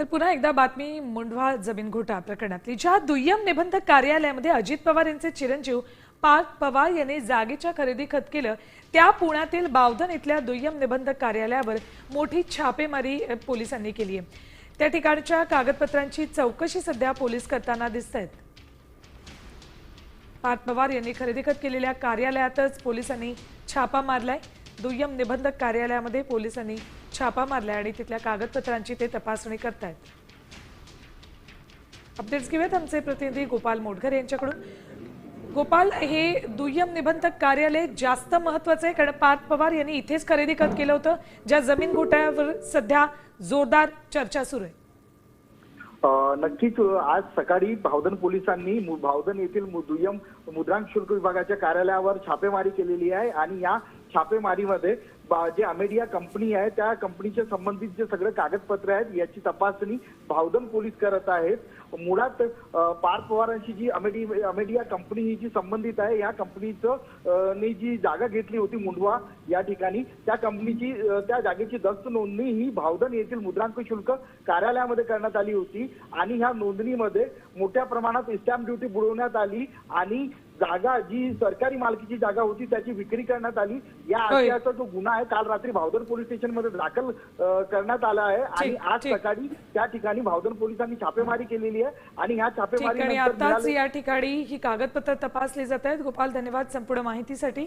तर पुन्हा एकदा बातमी मुंढवा जमीन घोटाळा प्रकरणातली ज्या दुय्यम निबंधक कार्यालयामध्ये अजित पवार यांचे चिरंजीव पार्थ पवार यांनी जागेच्या खरेदी खत केलं त्या पुण्यातील बावधन इथल्या दुय्यम निबंधक कार्यालयावर मोठी छापेमारी पोलिसांनी केली आहे. त्या ठिकाणच्या कागदपत्रांची चौकशी सध्या पोलीस करताना दिसत आहेत पार्थ पवार यांनी खरेदी खत केलेल्या कार्यालयातच पोलिसांनी छापा मारलाय. दुय्यम निबंधक कार्यालयामध्ये पोलिसांनी छापा मारलाय आणि तिथल्या कागदपत्रांची ते तपासणी करतायत. अपडेट्स घेऊयात आमचे प्रतिनिधी गोपाल मोटघर यांच्याकडून. गोपाल हे दुय्यम निबंधक कार्यालय जास्त महत्वाचं आहे. कारण पार्थ पवार यांनी इथेच खरेदी खत केलं होतं ज्या जमीन घोटाळ्यावर सध्या जोरदार चर्चा सुरू आहे. नक्कीच आज सकाळी भावधन पोलिसांनी मु- भावधन येथील मु- दुय्यम मुद्रांक शुल्क विभागाच्या कार्यालयावर छापेमारी केलेली आहे आणि या छापेमारीमध्ये जे अमेडिया कंपनी आहे त्या कंपनीच्या संबंधित जे सगळे कागदपत्र आहेत याची तपासणी भावधन पोलीस करत आहेत. मुळात पार्थ पवारांशी जी अमेडी अमेडिया कंपनी ही जी संबंधित आहे या कंपनीचं ने जी जागा घेतली होती मुंडवा या ठिकाणी त्या कंपनीची त्या जागेची दस्त नोंदणी ही भावदन येथील मुद्रांक शुल्क कार्यालयामध्ये करण्यात आली होती. आणि ह्या नोंदणीमध्ये मोठ्या प्रमाणात स्टॅम्प ड्युटी बुडवण्यात आली आणि जागा जी सरकारी मालकीची जागा होती त्याची विक्री करण्यात आली. या. आशयाचा जो गुन्हा आहे काल रात्री भावधन पोलीस स्टेशनमध्ये दाखल करण्यात आला आहे. आणि आज. सकाळी त्या ठिकाणी भावधन पोलिसांनी छापेमारी केलेली आहे. आणि ह्या छापेमारी आताच या ठिकाणी ही कागदपत्र तपासली जात आहेत. गोपाल धन्यवाद संपूर्ण माहितीसाठी.